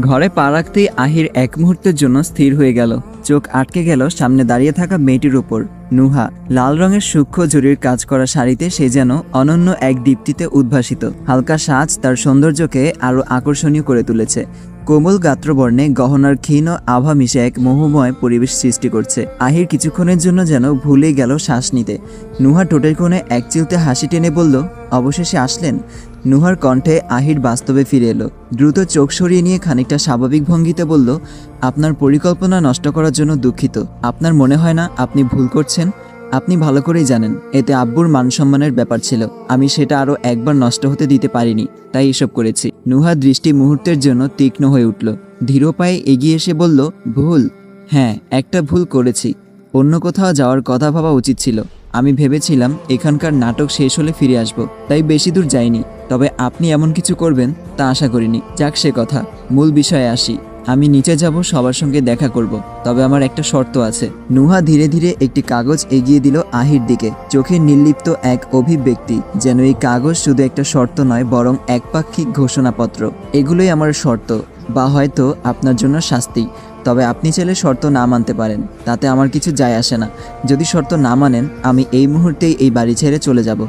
ঘরে পা রাখতেই আহির এক মুহূর্তের জন্য স্থির হয়ে গেল। চোখ আটকে গেল সামনে দাঁড়িয়ে থাকা মেয়েটির উপর। নুহা, লাল রঙের সূক্ষ্ম জরির কাজ করা শাড়িতে সে যেন অনন্য এক দীপ্তিতে উদ্ভাসিত। হালকা সাজ তার সৌন্দর্যকে আরও আকর্ষণীয় করে তুলেছে। কোমল গাত্রবর্ণে গহনার ক্ষীণ আভা মিশে এক মোহময় পরিবেশ সৃষ্টি করছে। আহির কিছুক্ষণের জন্য যেন ভুলে গেল শ্বাস নিতে। নুহা টোটের কোণে এক চিলতে হাসি টেনে বলল, অবশেষে আসলেন? নুহার কণ্ঠে আহির বাস্তবে ফিরে এলো। দ্রুত চোখ সরিয়ে নিয়ে খানিকটা স্বাভাবিক ভঙ্গিতে বলল, আপনার পরিকল্পনা নষ্ট করার জন্য দুঃখিত। আপনার মনে হয় না আপনি ভুল করছেন? আপনি ভালো করেই জানেন, এতে আব্বুর মান সম্মানের ব্যাপার ছিল। আমি সেটা আরও একবার নষ্ট হতে দিতে পারিনি, তাই এসব করেছি। নুহার দৃষ্টি মুহূর্তের জন্য তীক্ষ্ণ হয়ে উঠল। ধীর পায়ে এগিয়ে এসে বলল, ভুল। হ্যাঁ একটা ভুল করেছি। অন্য কোথাও যাওয়ার কথা ভাবা উচিত ছিল। আমি ভেবেছিলাম এখানকার নাটক শেষ হলে ফিরে আসব, তাই বেশি দূর যাইনি। তবে আপনি এমন কিছু করবেন তা আশা করিনি। যাক সে কথা, মূল বিষয়ে আসি। আমি নিচে যাব, সবার সঙ্গে দেখা করব। তবে আমার একটা শর্ত আছে। নুহা ধীরে ধীরে একটি কাগজ এগিয়ে দিল আহির দিকে। চোখে নির্লিপ্ত এক অভিব্যক্তি, যেন এই কাগজ শুধু একটা শর্ত নয়, বরং একপাক্ষিক ঘোষণাপত্র। এগুলোই আমার শর্ত, বা হয়তো আপনার জন্য শাস্তি। তবে আপনি চাইলে শর্ত না মানতে পারেন, তাতে আমার কিছু যায় আসে না। যদি শর্ত না মানেন, আমি এই মুহূর্তেই এই বাড়ি ছেড়ে চলে যাব।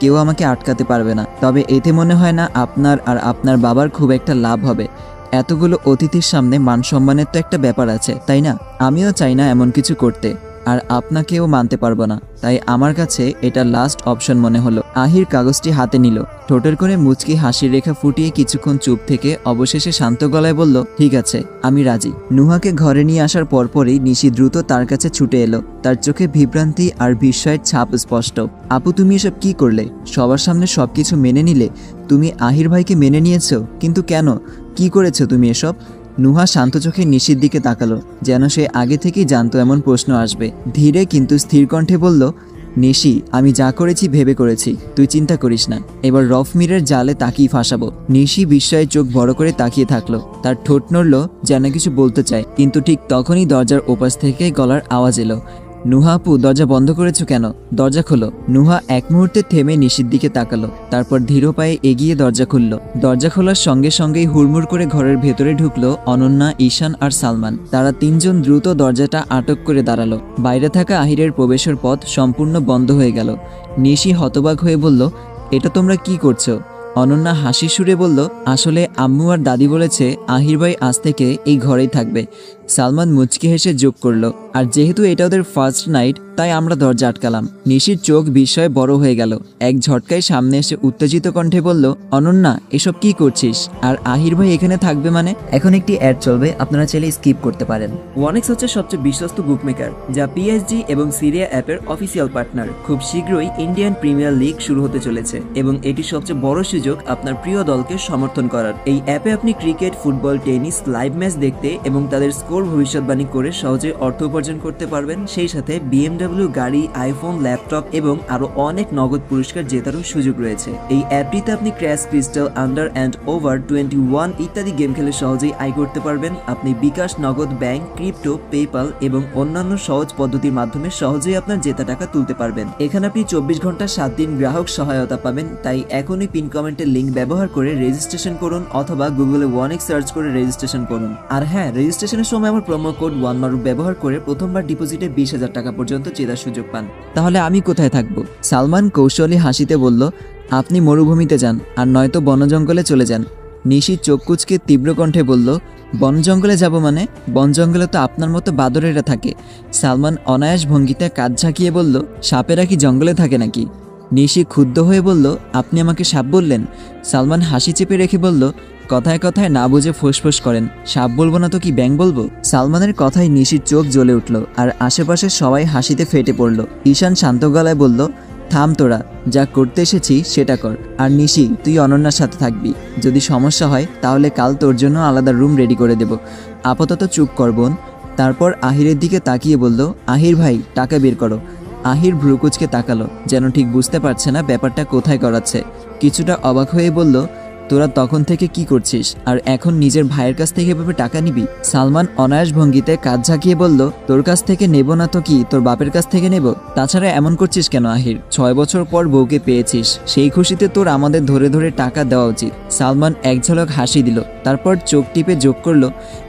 কেউ আমাকে আটকাতে পারবে না। তবে এতে মনে হয় না আপনার আর আপনার বাবার খুব একটা লাভ হবে। এতগুলো অতিথির সামনে মান সম্মানের তো একটা ব্যাপার আছে, তাই না? আমিও চাই না এমন কিছু করতে। আর আপনাকেও মানতে পারব না। তাই আমার কাছে এটা লাস্ট অপশন মনে হলো। আহির কাগজটি হাতে নিল। ঠোঁটের করে মুচকি হাসির রেখা ফুটিয়ে কিছুক্ষণ চুপ থেকে অবশেষে শান্ত গলায় বলল, ঠিক আছে, আমি রাজি। নুহাকে ঘরে নিয়ে আসার পরপরই নিশি দ্রুত তার কাছে ছুটে এলো। তার চোখে বিভ্রান্তি আর বিস্ময়ের ছাপ স্পষ্ট। আপু, তুমি এসব কি করলে? সবার সামনে সবকিছু মেনে নিলে? তুমি আহির ভাইকে মেনে নিয়েছো? কিন্তু কেন? কি করেছ তুমি এসব? নুহা শান্ত চোখে নিশির দিকে তাকালো, যেন সে আগে থেকেই জানতো এমন প্রশ্ন আসবে। ধীরে কিন্তু স্থির কণ্ঠে বলল, নিশি, আমি যা করেছি ভেবে করেছি, তুই চিন্তা করিস না। এবার রফমিরের জালে তাকিয়ে ফাঁসাবো। নিশি বিস্ময়ে চোখ বড় করে তাকিয়ে থাকল। তার ঠোঁট নড়ল, যেন কিছু বলতে চায়, কিন্তু ঠিক তখনই দরজার ওপাশ থেকে গলার আওয়াজ এলো। নুহা আপু, দরজা বন্ধ করেছ কেন? দরজা খোলো। নুহা এক মুহূর্তে থেমে নিশির দিকে তাকালো, তারপর ধীর পায়ে এগিয়ে দরজা খুলল। দরজা খোলার সঙ্গে সঙ্গেই হুড়মুড় করে ঘরের ভেতরে ঢুকলো অনন্যা, ঈশান আর সালমান। তারা তিনজন দ্রুত দরজাটা আটক করে দাঁড়াল। বাইরে থাকা আহিরের প্রবেশের পথ সম্পূর্ণ বন্ধ হয়ে গেল। নিশি হতবাক হয়ে বলল, এটা তোমরা কি করছ? অনন্যা হাসি সুরে বলল, আসলে আম্মু আর দাদি বলেছে, আহির ভাই আজ থেকে এই ঘরেই থাকবে। সালমান মুচকি হেসে যোগ করল আর যেহেতু এটা ওদের ফার্স্ট নাইট তাই আমরা দরজা আটকালাম। নিশির চোখ বিস্ময়ে বড় হয়ে গেল। এক ঝটকায় সামনে এসে উত্তেজিত কণ্ঠে বলল অনন্যা এসব কি করছিস? আর আহির ভাই এখানে থাকবে মানে? এখন একটি অ্যাড চলবে আপনারা চাইলে স্কিপ করতে পারেন। ওয়ানেক্স হচ্ছে সবচেয়ে বিশ্বস্ত বুকমেকার যা পিএসজি এবং সিরিয়া অ্যাপের অফিসিয়াল পার্টনার খুব শীঘ্রই ইন্ডিয়ান প্রিমিয়ার লিগ শুরু হতে চলেছে এবং এটি সবচেয়ে বড় সুযোগ আপনার প্রিয় দলকে সমর্থন করার। এই অ্যাপে আপনি cricket football tennis live match দেখতে এবং তাদের স্কোর ভবিষ্যৎবাণী করে সহজে অর্থ উপার্জন করতে পারবেন। সেই সাথে বিএমডব্লিউ গাড়ি আইফোন ল্যাপটপ এবং আরও অনেক নগদ পুরস্কার জেতারও সুযোগ রয়েছে। এই অ্যাপটিতে আপনি crash crystal under and over twenty one ইত্যাদি গেম খেলে সহজেই আয় করতে পারবেন। আপনি বিকাশ, নগদ ব্যাংক ক্রিপ্টো পেপাল এবং অন্যান্য সহজ পদ্ধতির মাধ্যমে সহজেই আপনার জেতা টাকা তুলতে পারবেন। এখানে আপনি চব্বিশ ঘণ্টা সাত দিন গ্রাহক সহায়তা পাবেন, তাই এখনই পিন কমেন্টের লিঙ্ক ব্যবহার করে রেজিস্ট্রেশন করুন অথবা গুগলে ওয়ানিক সার্চ করে রেজিস্ট্রেশন করুন। আর হ্যাঁ রেজিস্ট্রেশনের সময় আমার প্রোমো কোড ওয়ান মারুক ব্যবহার করে প্রথমবার ডিপোজিটে বিশ হাজার টাকা পর্যন্ত জেতার সুযোগ পান। তাহলে আমি কোথায় থাকব? সালমান কৌশলী হাসিতে বলল, আপনি মরুভূমিতে যান আর নয়তো বন জঙ্গলে চলে যান। নিশি চোখ কুচকে তীব্র কণ্ঠে বলল, বন জঙ্গলে যাব মানে? বন জঙ্গলে তো আপনার মতো বাদরেরা থাকে। সালমান অনায়াস ভঙ্গিতে কাজ ঝাঁকিয়ে বলল, সাপেরা কি জঙ্গলে থাকে নাকি? নিশি ক্ষুব্ধ হয়ে বলল, আপনি আমাকে সাপ বললেন? সালমান হাসি চেপে রেখে বলল কথায় কথায় না বুঝে ফোঁসফোঁস করেন। সাপ বলব না তো কি ব্যাং বলব? সালমানের কথায় নিশির চোখ জ্বলে উঠল আর আশেপাশে সবাই হাসিতে ফেটে পড়ল। ঈশান শান্ত গলায় বলল, থাম তোরা, যা করতে এসেছি সেটা কর। আর নিশি, তুই অনন্যার সাথে থাকবি। যদি সমস্যা হয়, তাহলে কাল তোর জন্য আলাদা রুম রেডি করে দেব। আপাতত চুপ কর বোন। তারপর আহিরের দিকে তাকিয়ে বলল, আহির ভাই, টাকা বের করো। আহির ভ্রুকুচকে তাকালো, যেন ঠিক বুঝতে পারছে না ব্যাপারটা কোথায় করাচ্ছে কিছুটা অবাক হয়ে বলল তোরা তখন থেকে কি করছিস? আর এখন নিজের ভাইয়ের কাছ থেকে এভাবে টাকা নিবি? সালমান অনায়াস ভঙ্গিতে কাজ ঝাঁকিয়ে বলল, তোর কাছ থেকে নেব না তো কি? তোর বাপের কাছ থেকে নেব? তাছাড়া এমন করছিস কেন, আহির? ছয় বছর পর বউকে পেয়েছিস। সেই খুশিতে তোর আমাদের ধরে ধরে টাকা দেওয়া উচিত। সালমান এক ঝলক হাসি দিল, তারপর চোখ টিপে যোগ করল,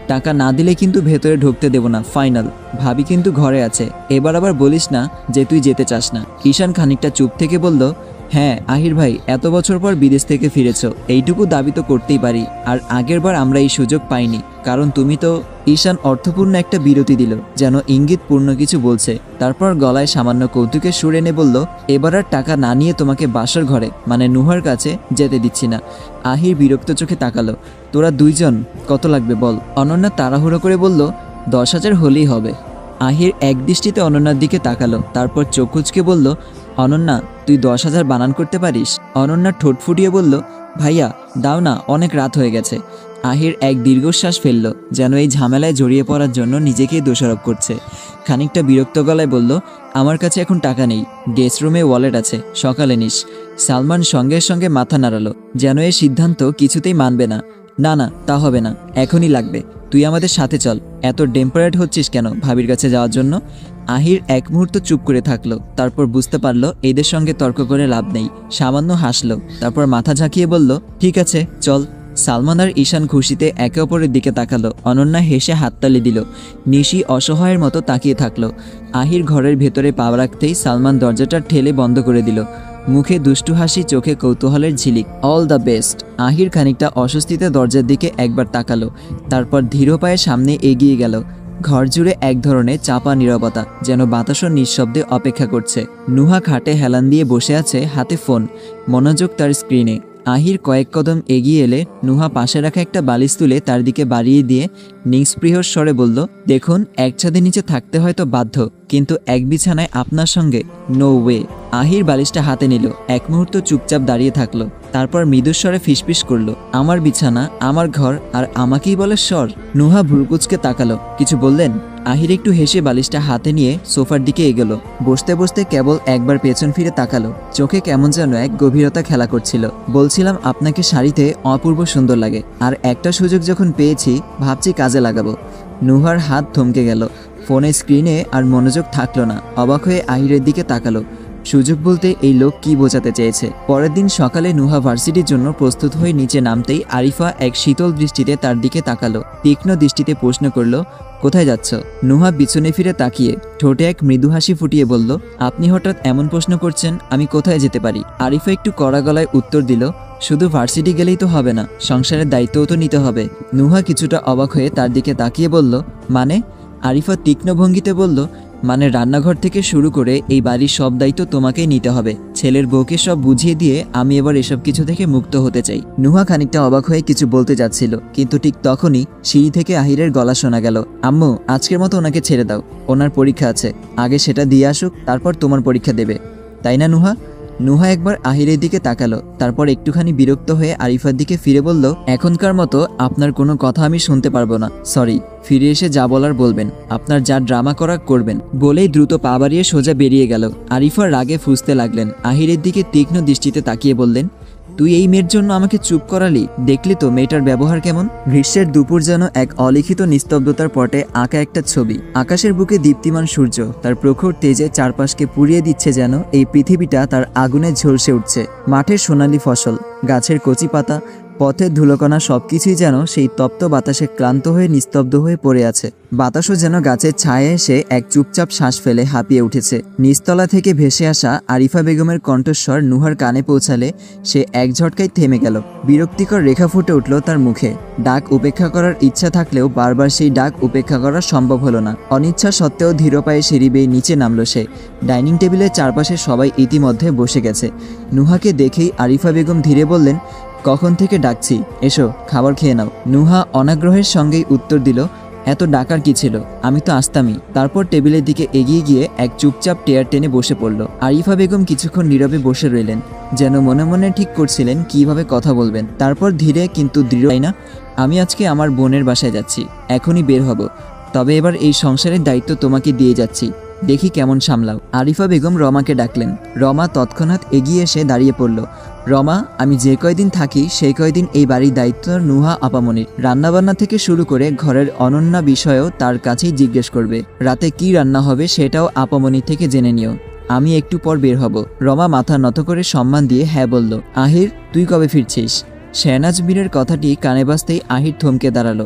টাকা না দিলে কিন্তু ভেতরে ঢুকতে দেব না, ফাইনাল। ভাবি কিন্তু ঘরে আছে। এবার আবার বলিস না যে তুই যেতে চাস না। ঈশান খানিকটা চুপ থেকে বলল হ্যাঁ আহির ভাই, এত বছর পর বিদেশ থেকে ফিরেছো, এইটুকু দাবি তো করতেই পারি, আর আগেরবার আমরা এই সুযোগ পাইনি, কারণ তুমি তো ঈশান অর্থপূর্ণ একটা বিরতি দিল, যেন ইঙ্গিতপূর্ণ কিছু বলছে, তারপর গলায় সামান্য কৌতুকের সুর এনে বলল, এবার আর টাকা না নিয়ে তোমাকে বাসার ঘরে মানে নুহার কাছে, যেতে দিচ্ছি না। আহির বিরক্ত চোখে তাকালো, তোরা দুইজন, কত লাগবে বল? অনন্যা তাড়াহুড়ো করে বলল, দশ হাজার হলেই হবে। আহির এক দৃষ্টিতে অনন্যার দিকে তাকালো, তারপর চোখ বলল অনন্যা, তুই দশ হাজার বানান করতে পারিস? অনন্যা ঠোঁট ফুটিয়ে বলল, ভাইয়া, দাও না, অনেক রাত হয়ে গেছে। আহির এক দীর্ঘশ্বাস ফেলল, যেন এই ঝামেলায় জড়িয়ে পড়ার জন্য নিজেকেই দোষারোপ করছে। খানিকটা বিরক্ত গলায় বলল, আমার কাছে এখন টাকা নেই, গেস্ট রুমে ওয়ালেট আছে, সকালে নিস। সালমান সঙ্গে সঙ্গে মাথা নাড়ালো, যেন এই সিদ্ধান্ত কিছুতেই মানবে না। না না, তা হবে না, এখনই লাগবে। তুই আমাদের সাথে চল। এত ডেম্পারেট হচ্ছিস কেন ভাবির কাছে যাওয়ার জন্য? আহির এক মুহূর্ত চুপ করে থাকল, তারপর বুঝতে পারল এদের সঙ্গে তর্ক করে লাভ নেই। সামান্য হাসলো, তারপর মাথা ঝাঁকিয়ে বলল, ঠিক আছে, চল। সালমান আর ঈশান খুশিতে একে অপরের দিকে তাকালো, অনন্যা হেসে হাততালি দিল। নিশি অসহায়ের মতো তাকিয়ে থাকল। আহির ঘরের ভেতরে পা রাখতেই সালমান দরজাটা ঠেলে বন্ধ করে দিল। মুখে দুষ্টু হাসি, চোখে কৌতূহলের ঝিলিক। অল দ্য বেস্ট আহির খানিকটা অস্বস্তিতে দরজার দিকে একবার তাকালো। তারপর ধীর পায়ে সামনে এগিয়ে গেল। ঘর জুড়ে এক ধরনের চাপা নিরবতা, যেন বাতাসও নিঃশব্দে অপেক্ষা করছে। নুহা খাটে হেলান দিয়ে বসে আছে হাতে ফোন, মনোযোগ তার স্ক্রিনে। আহির কয়েক কদম এগিয়ে এলে নুহা পাশে রাখা একটা বালিশ তুলে তার দিকে বাড়িয়ে দিয়ে নিঃস্পৃহর স্বরে বলল, দেখুন, এক ছাদের নিচে থাকতে হয়তো বাধ্য, কিন্তু এক বিছানায় আপনার সঙ্গে নো ওয়ে আহির বালিশটা হাতে নিল, এক মুহূর্ত চুপচাপ দাঁড়িয়ে থাকল, তারপর মৃদুস্বরে ফিসফিস করল, আমার বিছানা, আমার ঘর, আর আমাকেই বলে স্বর? নুহা ভুরকুচকে তাকালো, কিছু বললেন? আহির একটু হেসে বালিশটা হাতে নিয়ে সোফার দিকে এগোলো। বসতে বসতে কেবল একবার পেছন ফিরে তাকালো। চোখে কেমন যেন এক গভীরতা খেলা করছিল। বলছিলাম, আপনাকে শাড়িতে অপূর্ব সুন্দর লাগে। আর একটা সুযোগ যখন পেয়েছি, ভাবছি কাজে লাগাবো। নুহার হাত থমকে গেল। ফোনে স্ক্রিনে আর মনোযোগ থাকল না। অবাক হয়ে আহিরের দিকে তাকালো। সুযোগ বলতে এই লোক কি বোঝাতে চেয়েছে? পরের দিন সকালে নুহা ভার্সিটির জন্য প্রস্তুত হয়ে নিচে নামতেই আরিফা এক শীতল দৃষ্টিতে তার দিকে তাকালো, তীক্ষ্ণ দৃষ্টিতে প্রশ্ন করল, কোথায় যাচ্ছ? নুহা পিছনে ফিরে তাকিয়ে ঠোঁটে এক মৃদু হাসি ফুটিয়ে বলল, আপনি হঠাৎ এমন প্রশ্ন করছেন, আমি কোথায় যেতে পারি? আরিফা একটু কড়া গলায় উত্তর দিল, শুধু ভার্সিটি গেলেই তো হবে না, সংসারের দায়িত্বও তো নিতে হবে। নুহা কিছুটা অবাক হয়ে তার দিকে তাকিয়ে বলল মানে? আরিফা তীক্ষ্ণ ভঙ্গিতে বলল মানে রান্নাঘর থেকে শুরু করে এই বাড়ির সব দায়িত্ব তোমাকেই নিতে হবে। ছেলের বউকে সব বুঝিয়ে দিয়ে আমি এবার এসব কিছু থেকে মুক্ত হতে চাই। নুহা খানিকটা অবাক হয়ে কিছু বলতে যাচ্ছিল, কিন্তু ঠিক তখনই সিঁড়ি থেকে আহিরের গলা শোনা গেল, আম্মু, আজকের মতো ওনাকে ছেড়ে দাও। ওনার পরীক্ষা আছে। আগে সেটা দিয়ে আসুক, তারপর তোমার পরীক্ষা দেবে। তাই না, নুহা? নুহা একবার আহিরের দিকে তাকালো, তারপর একটুখানি বিরক্ত হয়ে আরিফার দিকে ফিরে বলল, এখনকার মতো আপনার কোনো কথা আমি শুনতে পারব না, সরি, ফিরে এসে যা বলার বলবেন, আপনার যা ড্রামা করা করবেন। বলেই দ্রুত পা বাড়িয়ে সোজা বেরিয়ে গেল। আরিফার রাগে ফুসতে লাগলেন। আহিরের দিকে তীক্ষ্ণ দৃষ্টিতে তাকিয়ে বললেন তুই এই মেয়ের জন্য আমাকে চুপ করালি? দেখলি তো মেয়েটার ব্যবহার কেমন? গ্রীষ্মের দুপুর যেন এক অলিখিত নিস্তব্ধতার পটে আঁকা একটা ছবি। আকাশের বুকে দীপ্তিমান সূর্য, তার প্রখর তেজে চারপাশকে পুড়িয়ে দিচ্ছে যেন এই পৃথিবীটা তার আগুনে ঝলসে উঠছে। মাঠের সোনালি ফসল, গাছের কচি পাতা পথের ধুলোকণা সবকিছুই যেন সেই তপ্ত বাতাসে ক্লান্ত হয়ে, নিস্তব্ধ হয়ে পড়ে আছে। বাতাসও যেন গাছের ছায়ে এসে এক চুপচাপ শ্বাস ফেলে হাঁপিয়ে উঠেছে। নিস্তলা থেকে ভেসে আসা আরিফা বেগমের কণ্ঠস্বর নুহার কানে পৌঁছালে সে এক ঝটকায় থেমে গেল। বিরক্তিকর রেখা ফুটে উঠল তার মুখে। ডাক উপেক্ষা করার ইচ্ছা থাকলেও বারবার সেই ডাক উপেক্ষা করা সম্ভব হলো না। অনিচ্ছা সত্ত্বেও ধীর পায়ে সিঁড়ি বেয়ে নিচে নামলো সে। ডাইনিং টেবিলের চারপাশে সবাই ইতিমধ্যে বসে গেছে। নুহাকে দেখেই আরিফা বেগম ধীরে বললেন কখন থেকে ডাকছি? এসো, খাবার খেয়ে নাও। নুহা অনাগ্রহের সঙ্গেই উত্তর দিল, এত ডাকার কি ছিল? আমি তো আসতামই। তারপর টেবিলের দিকে এগিয়ে গিয়ে এক চুপচাপ টেয়ার টেনে বসে পড়ল। আরিফা বেগম কিছুক্ষণ নীরবে বসে রইলেন, যেন মনে মনে ঠিক করছিলেন কীভাবে কথা বলবেন। তারপর ধীরে কিন্তু দৃঢ় না, আমি আজকে আমার বোনের বাসায় যাচ্ছি, এখনই বের হব। তবে এবার এই সংসারের দায়িত্ব তোমাকে দিয়ে যাচ্ছি। দেখি কেমন সামলাও। আরিফা বেগম রমাকে ডাকলেন। রমা তৎক্ষণাৎ এগিয়ে এসে দাঁড়িয়ে পড়ল। রমা, আমি যে কয়দিন থাকি, সেই কয়দিন এই বাড়ির দায়িত্ব নুহা আপামনির। রান্নাবান্না থেকে শুরু করে ঘরের অনন্যা বিষয়েও তার কাছেই জিজ্ঞেস করবে, রাতে কি রান্না হবে সেটাও আপামনি থেকে জেনে নিও। আমি একটু পর বের হব। রমা মাথা নত করে সম্মান দিয়ে হ্যাঁ বলল, আহির, তুই কবে ফিরছিস? শেহনাজ মীরের কথাটি কানে বাজতেই আহির থমকে দাঁড়াল।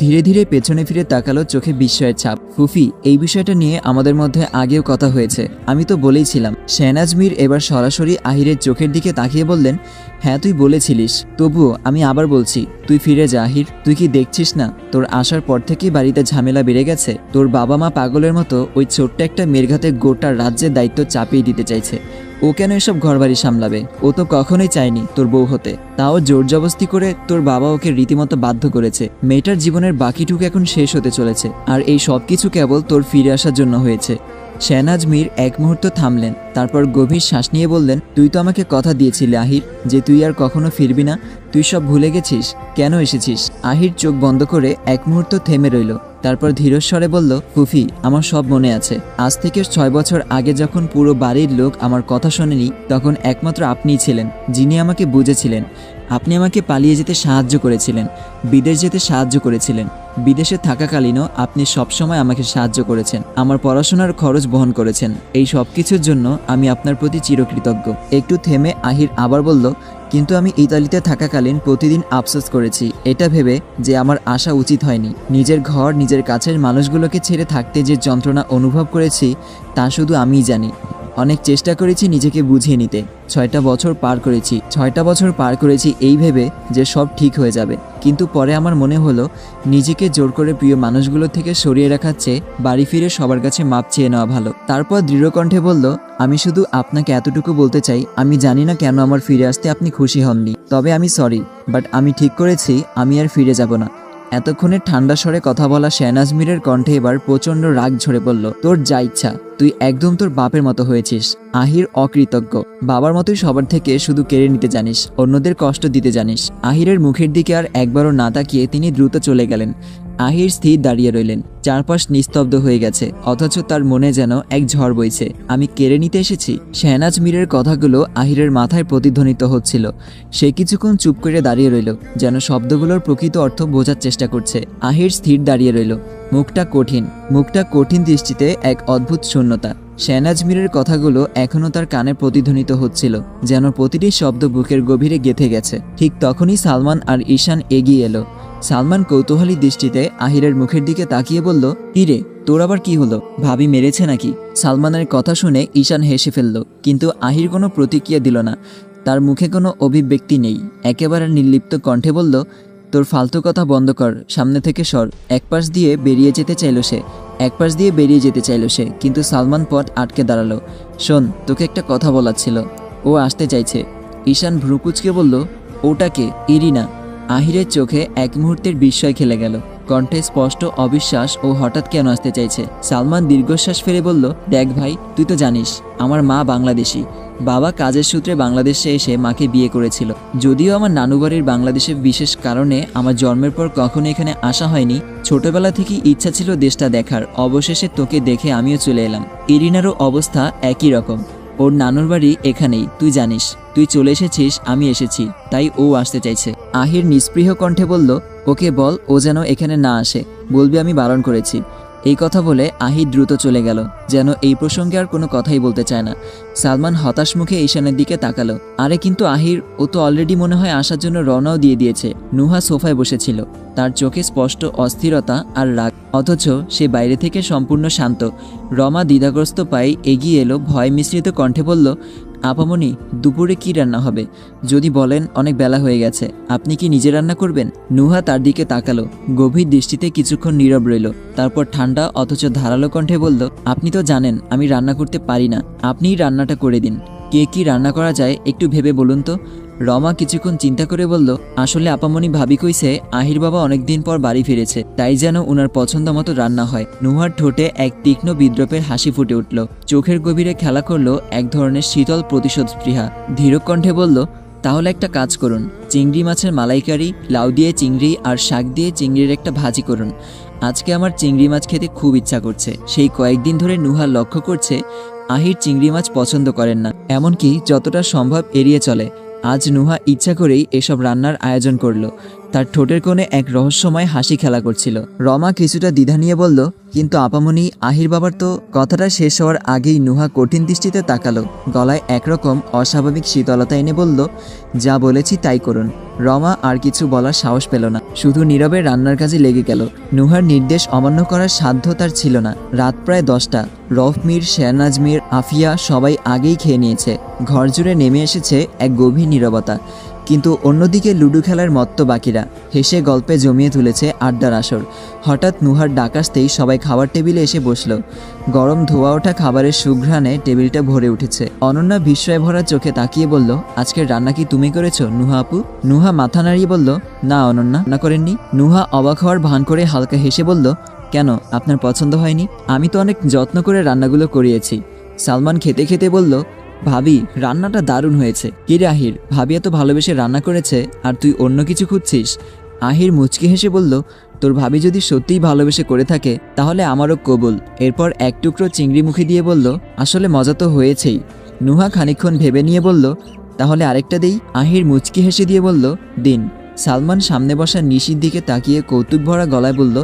ধীরে ধীরে পেছনে ফিরে তাকালো চোখে বিস্ময়ের ছাপ। ফুফি, এই বিষয়টা নিয়ে আমাদের মধ্যে আগেও কথা হয়েছে। আমি তো বলেইছিলাম শেহনাজ মীর এবার সরাসরি আহিরের চোখের দিকে তাকিয়ে বললেন হ্যাঁ তুই বলেছিলিস। তবুও আমি আবার বলছি, তুই ফিরে যা আহির। তুই কি দেখছিস না, তোর আসার পর থেকেই বাড়িতে ঝামেলা বেড়ে গেছে? তোর বাবা মা পাগলের মতো ওই ছোট্ট একটা মেরঘাতে গোটা রাজ্যের দায়িত্ব চাপিয়ে দিতে চাইছে। ও কেন এসব ঘরবাড়ি সামলাবে? ও তো কখনোই চায়নি তোর বউ হতে। তাও জোর জবস্তি করে তোর বাবা ওকে রীতিমতো বাধ্য করেছে। মেয়েটার জীবনের বাকিটুকু এখন শেষ হতে চলেছে। আর এই সব কিছু কেবল তোর ফিরে আসার জন্য হয়েছে। শ্যানাজ মীর এক মুহূর্ত থামলেন। তারপর গভীর শ্বাস নিয়ে বললেন, তুই তো আমাকে কথা দিয়েছিলি, আহির, যে তুই আর কখনো ফিরবি না। তুই সব ভুলে গেছিস? কেন এসেছিস? আহির চোখ বন্ধ করে এক মুহূর্ত থেমে রইল। তারপর ধীরস্বরে বলল ফুফি আমার সব মনে আছে। আজ থেকে ছয় বছর আগে যখন পুরো বাড়ির লোক আমার কথা শোনেনি, তখন একমাত্র আপনিই ছিলেন, যিনি আমাকে বুঝেছিলেন। আপনি আমাকে পালিয়ে যেতে সাহায্য করেছিলেন, বিদেশ যেতে সাহায্য করেছিলেন। বিদেশে থাকাকালীনও আপনি সবসময় আমাকে সাহায্য করেছেন, আমার পড়াশোনার খরচ বহন করেছেন। এই সব কিছুর জন্য আমি আপনার প্রতি চিরকৃতজ্ঞ। একটু থেমে আহির আবার বলল, কিন্তু আমি ইতালিতে থাকাকালীন প্রতিদিন আফসোস করেছি। এটা ভেবে যে আমার আসা উচিত হয়নি। নিজের ঘর, নিজের কাছের মানুষগুলোকে ছেড়ে থাকতে যে যন্ত্রণা অনুভব করেছি, তা শুধু আমিই জানি। অনেক চেষ্টা করেছি নিজেকে বুঝিয়ে নিতে। ছয়টা বছর পার করেছি। ছয়টা বছর পার করেছি এই ভেবে যে সব ঠিক হয়ে যাবে। কিন্তু পরে আমার মনে হলো, নিজেকে জোর করে প্রিয় মানুষগুলো থেকে সরিয়ে রাখার চেয়ে বাড়ি ফিরে সবার কাছে মাপ চেয়ে নেওয়া ভালো। তারপর দৃঢ়কণ্ঠে বলল, আমি শুধু আপনাকে এতটুকু বলতে চাই, আমি জানি না কেন আমার ফিরে আসতে আপনি খুশি হননি। তবে আমি সরি বাট আমি ঠিক করেছি, আমি আর ফিরে যাব না। এতক্ষণে ঠান্ডা স্বরে কথা বলা শেহনাজ মীরের কণ্ঠে এবার প্রচণ্ড রাগ ঝরে পড়ল। তোর যা ইচ্ছা, তুই একদম তোর বাপের মতো হয়েছিস, আহির অকৃতজ্ঞ। বাবার মতোই সবার থেকে শুধু কেড়ে নিতে জানিস, অন্যদের কষ্ট দিতে জানিস। আহিরের মুখের দিকে আর একবারও না তাকিয়ে তিনি দ্রুত চলে গেলেন। আহির স্থির দাঁড়িয়ে রইলেন। চারপাশ নিস্তব্ধ হয়ে গেছে, অথচ তার মনে যেন এক ঝড় বইছে। আমি কেড়ে নিতে এসেছি। শেহনাজ মীরের কথাগুলো আহিরের মাথায় প্রতিধ্বনিত হচ্ছিল। সে কিছুক্ষণ চুপ করে দাঁড়িয়ে রইল, যেন শব্দগুলোর প্রকৃত অর্থ বোঝার চেষ্টা করছে। আহির স্থির দাঁড়িয়ে রইল। মুখটা কঠিন মুখটা কঠিন দৃষ্টিতে এক অদ্ভুত শূন্যতা। শেহনাজ মীরের কথাগুলো এখনও তার কানে প্রতিধ্বনিত হচ্ছিল, যেন প্রতিটি শব্দ বুকের গভীরে গেথে গেছে। ঠিক তখনই সালমান আর ঈশান এগিয়ে এলো। সালমান কৌতূহলী দৃষ্টিতে আহিরের মুখের দিকে তাকিয়ে বলল ইরে তোর আবার কি হলো? ভাবি মেরেছে নাকি? সালমানের কথা শুনে ঈশান হেসে ফেলল, কিন্তু আহির কোনো প্রতিক্রিয়া দিল না। তার মুখে কোনো অভিব্যক্তি নেই। একেবারে নির্লিপ্ত কণ্ঠে বলল, তোর ফালতু কথা বন্ধ কর, সামনে থেকে সর। এক পাশ দিয়ে বেরিয়ে যেতে চাইল সে, এক পাশ দিয়ে বেরিয়ে যেতে চাইল সে, কিন্তু সালমান পথ আটকে দাঁড়াল। শোন, তোকে একটা কথা বলার ছিল। ও আসতে চাইছে। ঈশান ভ্রুকুচকে বলল ওটাকে ইরিনা। আহিরের চোখে এক মুহূর্তের বিস্ময় খেলে গেল। কণ্ঠে স্পষ্ট অবিশ্বাস ও হঠাৎ কেন আসতে চাইছে? সালমান দীর্ঘশ্বাস ফেলে বলল, দেখ ভাই, তুই তো জানিস, আমার মা বাংলাদেশি। বাবা কাজের সূত্রে বাংলাদেশে এসে মাকে বিয়ে করেছিল। যদিও আমার নানু বাড়ির বাংলাদেশে বিশেষ কারণে আমার জন্মের পর কখনো এখানে আসা হয়নি, ছোটবেলা থেকেই ইচ্ছা ছিল দেশটা দেখার। অবশেষে তোকে দেখে আমিও চলে এলাম। ইরিনারও অবস্থা একই রকম। ওর নানুর বাড়ি এখানেই, তুই জানিস। তুই চলে এসেছিস, আমি এসেছি। তাই ও আসতে চাইছে। আহির নিস্পৃহ কণ্ঠে বলল, ওকে বল, ও যেন এখানে না আসে। বলবি আমি বারণ করেছি। এই কথা বলে আহির দ্রুত চলে গেল। যেন এই প্রসঙ্গে আর কোনো কথাই বলতে চায় না। সালমান হতাশ মুখে ঈশানের দিকে তাকালো। আরে কিন্তু আহির, ও তো অলরেডি মনে হয় আসার জন্য রওনাও দিয়ে দিয়েছে। নুহা সোফায় বসেছিল। তার চোখে স্পষ্ট অস্থিরতা আর রাগ। অথচ সে বাইরে থেকে সম্পূর্ণ শান্ত। রমা দ্বিধাগ্রস্ত পায়ে এগিয়ে এলো, ভয় মিশ্রিত কণ্ঠে বলল আপামনি, দুপুরে কি রান্না হবে? যদি বলেন, অনেক বেলা হয়ে গেছে। আপনি কি নিজে রান্না করবেন? নুহা তার দিকে তাকালো। গভীর দৃষ্টিতে কিছুক্ষণ নীরব রইল। তারপর ঠান্ডা অথচ ধারালো কণ্ঠে বলল, আপনি তো জানেন, আমি রান্না করতে পারি না। আপনিই রান্নাটা করে দিন। কে কি রান্না করা যায়, একটু ভেবে বলুন তো। রমা কিছুক্ষণ চিন্তা করে বলল, আসলে আপামনি ভাবি কইছে, আহির বাবা অনেকদিন পর বাড়ি ফিরেছে, তাই যেন উনার পছন্দ মতো রান্না হয়। নুহার ঠোঁটে এক তীক্ষ্ণ বিদ্রোপের হাসি ফুটে উঠল। চোখের গভীরে খেলা করল এক ধরনের শীতল প্রতিশোধ স্পৃহা। ধীর কণ্ঠে বলল, তাহলে একটা কাজ করুন, চিংড়ি মাছের মালাইকারি, লাউ দিয়ে চিংড়ি আর শাক দিয়ে চিংড়ির একটা ভাজি করুন। আজকে আমার চিংড়ি মাছ খেতে খুব ইচ্ছা করছে। সেই কয়েকদিন ধরে নুহা লক্ষ্য করছে, আহির চিংড়ি মাছ পছন্দ করেন না, এমনকি যতটা সম্ভব এড়িয়ে চলে। আজ নুহা ইচ্ছা করেই এসব রান্নার আয়োজন করল। তার ঠোঁটের কোণে এক রহস্যময় হাসি খেলা করছিল। রমা কিছুটা দ্বিধা নিয়ে বলল, কিন্তু আপামনি আহির বাবার তো কথাটা শেষ হওয়ার আগেই নুহা কঠিন দৃষ্টিতে তাকালো। গলায় একরকম অস্বাভাবিক শীতলতা এনে বলল, যা বলেছি তাই করুন। রমা আর কিছু বলার সাহস পেল না। শুধু নীরবে রান্নার কাজে লেগে গেল। নুহার নির্দেশ অমান্য করার সাধ্য তার ছিল না। রাত প্রায় দশটা। রফ মির শেহনাজ মির আফিয়া সবাই আগেই খেয়ে নিয়েছে। ঘর জুড়ে নেমে এসেছে এক গভীর নীরবতা। কিন্তু অন্যদিকে লুডো খেলার মত্ত বাকিরা। হেসে গল্পে জমিয়ে তুলেছে আড্ডার আসর। হঠাৎ নুহার ডাক আসতেই সবাই খাবার টেবিলে এসে বসল। গরম ধোয়া ওঠা খাবারের সুঘ্রাণে টেবিলটা ভরে উঠেছে। অনন্যা বিস্ময় ভরা চোখে তাকিয়ে বলল, আজকের রান্না কি তুমি করেছ, নুহা আপু? নুহা মাথা নাড়িয়ে বলল, না অনন্যা না করেননি। নুহা অবাক হওয়ার ভান করে হালকা হেসে বলল, কেন, আপনার পছন্দ হয়নি? আমি তো অনেক যত্ন করে রান্নাগুলো করিয়েছি। সালমান খেতে খেতে বলল ভাবি, রান্নাটা দারুণ হয়েছে। কি রে আহির, ভাবি এত ভালোবেসে রান্না করেছে, আর তুই অন্য কিছু খুঁজছিস? আহির মুচকি হেসে বলল, তোর ভাবি যদি সত্যিই ভালোবেসে করে থাকে, তাহলে আমারও কবুল। এরপর এক টুকরো চিংড়ি মুখে দিয়ে বলল, আসলে মজা তো হয়েছেই। নুহা খানিকক্ষণ ভেবে নিয়ে বলল, তাহলে আরেকটা দেই। আহির মুচকি হেসে দিয়ে বলল, দিন। সালমান সামনে বসা নিশির দিকে তাকিয়ে কৌতুক ভরা গলায় বলল,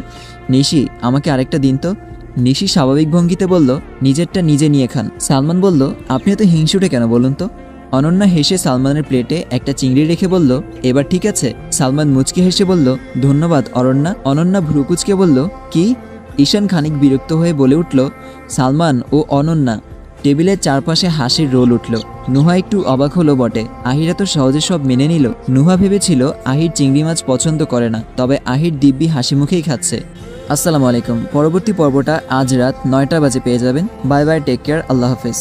নিশি, আমাকে আরেকটা দিন তো। নিশি স্বাভাবিক ভঙ্গিতে বলল, নিজেরটা নিজে নিয়ে খান। সালমান বলল, আপনি এত হিংসুটে কেন বলুন তো? অনন্যা হেসে সালমানের প্লেটে একটা চিংড়ি রেখে বলল, এবার ঠিক আছে। সালমান মুচকি হেসে বলল, ধন্যবাদ, অরণ্যা। অনন্যা ভ্রুকুচকে বলল, কি? ঈশান খানিক বিরক্ত হয়ে বলে উঠল, সালমান ও অনন্যা। টেবিলের চারপাশে হাসির রোল উঠল। নুহা একটু অবাক হলো বটে। আহিরা তো সহজে সব মেনে নিল। নুহা ভেবেছিল, আহির চিংড়ি মাছ পছন্দ করে না। তবে আহির দিব্যি হাসি মুখেই খাচ্ছে। আসসালামু আলাইকুম। পরবর্তী পর্বটা আজ রাত নয়টা বাজে পেয়ে যাবেন। বাই বাই টেক কেয়ার আল্লাহ হাফেজ।